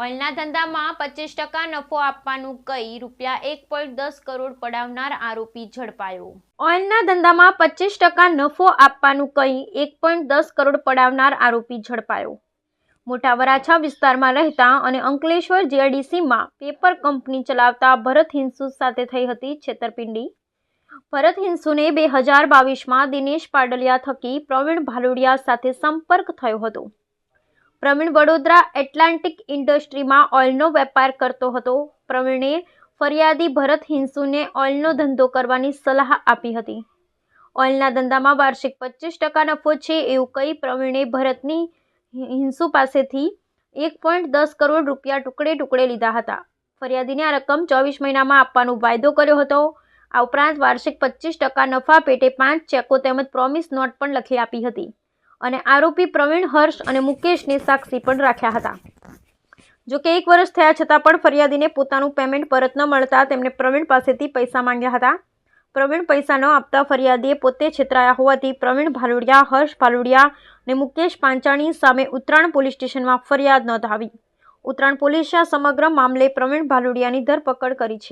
ઓઇલના ધંધામાં પચીસ ટકા નફો આપવાનું કહી રૂપિયા એક પોઈન્ટ દસ કરોડ પડાવનાર આરોપી ઝડપાયો. ઓઇલના ધંધામાં પચીસ ટકા નફો આપવાનું કહી એક પોઈન્ટ દસ કરોડ પડાવનાર આરોપી ઝડપાયો. મોટા વરાછા વિસ્તારમાં રહેતા અને અંકલેશ્વર જીઆઈડીસીમાં પેપર કંપની ચલાવતા ભરત હિંસુ સાથે થઈ હતી છેતરપિંડી. ભરત હિંસુને બે હજાર બાવીસમાં દિનેશ પાડલિયા થકી પ્રવીણ ભાલુડિયા સાથે સંપર્ક થયો હતો. પ્રવીણ વડોદરા એટલાન્ટિક ઇન્ડસ્ટ્રીમાં ઓઇલનો વેપાર કરતો હતો. પ્રવીણે ફરિયાદી ભરત હિંસુને ઓઇલનો ધંધો કરવાની સલાહ આપી હતી. ઓઇલના ધંધામાં વાર્ષિક પચીસ ટકા નફો છે એવું કહી પ્રવીણે ભરતની હિંસુ પાસેથી એક પોઈન્ટ દસ કરોડ રૂપિયા ટુકડે ટુકડે લીધા હતા. ફરિયાદીને આ રકમ ચોવીસ મહિનામાં આપવાનો વાયદો કર્યો હતો. આ ઉપરાંત વાર્ષિક પચીસ ટકા નફા પેટે પાંચ ચેકો તેમજ પ્રોમિસ નોટ પણ લખી આપી હતી. અને આરોપી પ્રવીણ હર્ષ અને મુકેશને સાક્ષી પણ રાખ્યા હતા. જો કે એક વર્ષ થયા છતાં પણ ફરિયાદીને પોતાનું પેમેન્ટ પરત ન મળતા તેમણે પ્રવીણ પાસેથી પૈસા માંગ્યા હતા. પ્રવીણ પૈસા ન આપતા ફરિયાદીએ પોતે છેતરાયા હોવાથી પ્રવીણ ભાલુડિયા, હર્ષ ભાલુડિયા અને મુકેશ પાંચાણી સામે ઉત્તરાણ પોલીસ સ્ટેશનમાં ફરિયાદ નોંધાવી. ઉત્તરાણ પોલીસે સમગ્ર મામલે પ્રવીણ ભાલુડિયાની ધરપકડ કરી છે.